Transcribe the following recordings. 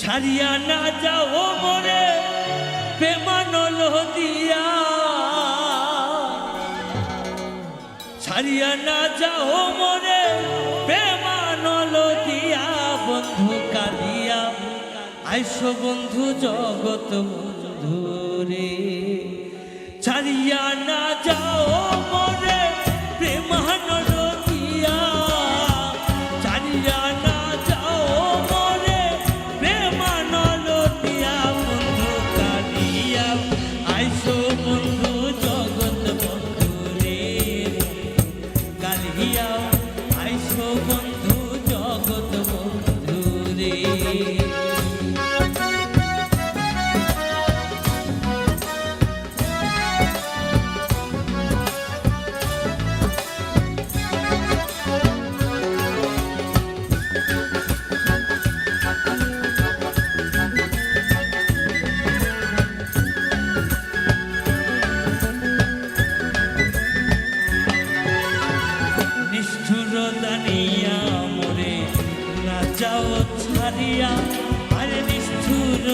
ছাড়িয়া না যাও মরে প্রেমানল দিয়া। ছাড়িয়া না যাও মরে প্রেমানল দিয়া। বন্ধু কালিয়া আইসো বন্ধু জগত বন্ধু রে ছাড়িয়া না যাও মরে নিষ্ঠুর দানিয়া মরে। না যাও ছাড়িয়া আরে নিষ্ঠুর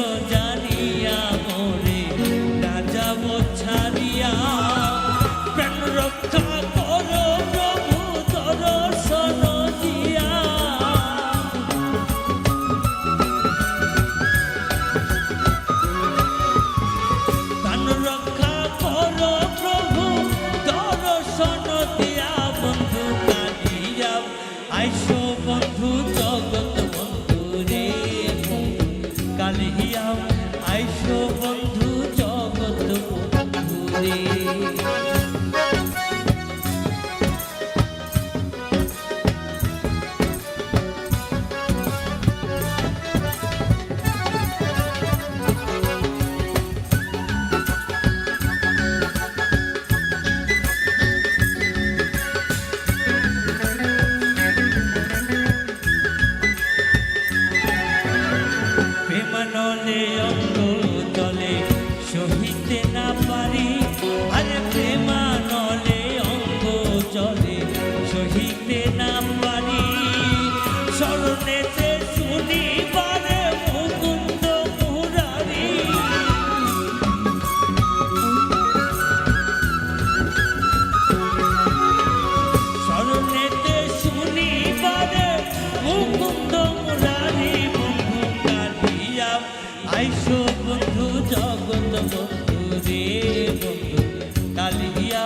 প্রেমানলে অঙ্গ জলে সহিতে না পারি। আরে প্রেমানলে অঙ্গ জলে সহিতে না পারি। স্মরণেতে শুনিবারে মুকুন্দ মুরারি। স্মরণেতে মুকুন্দ মুরারি, বন্ধু কালিয়া আইসো বন্ধু জগত বন্ধু রে বন্ধু কালিয়া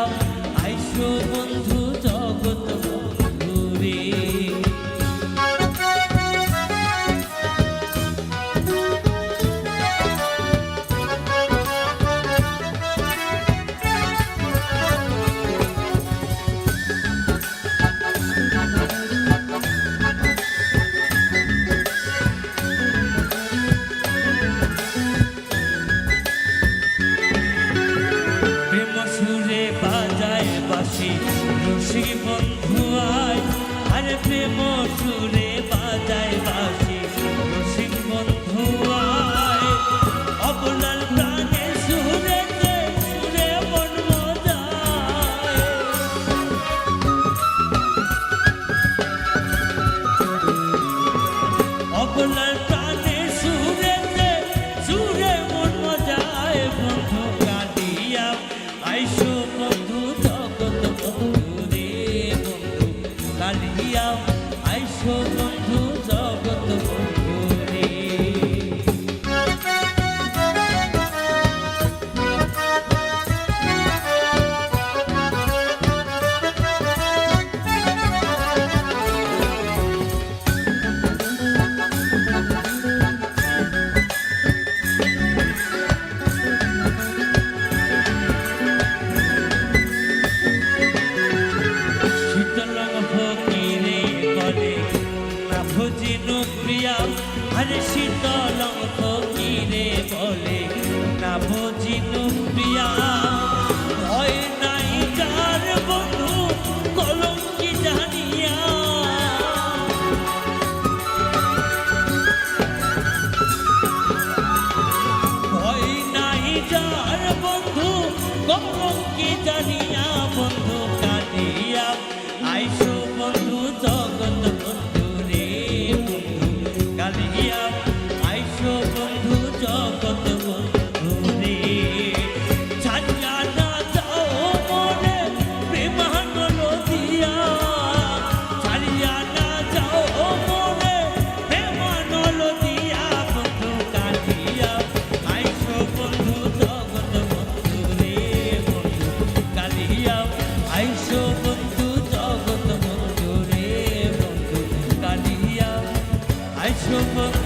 জিনু প্রিয়া আইসো বন্ধু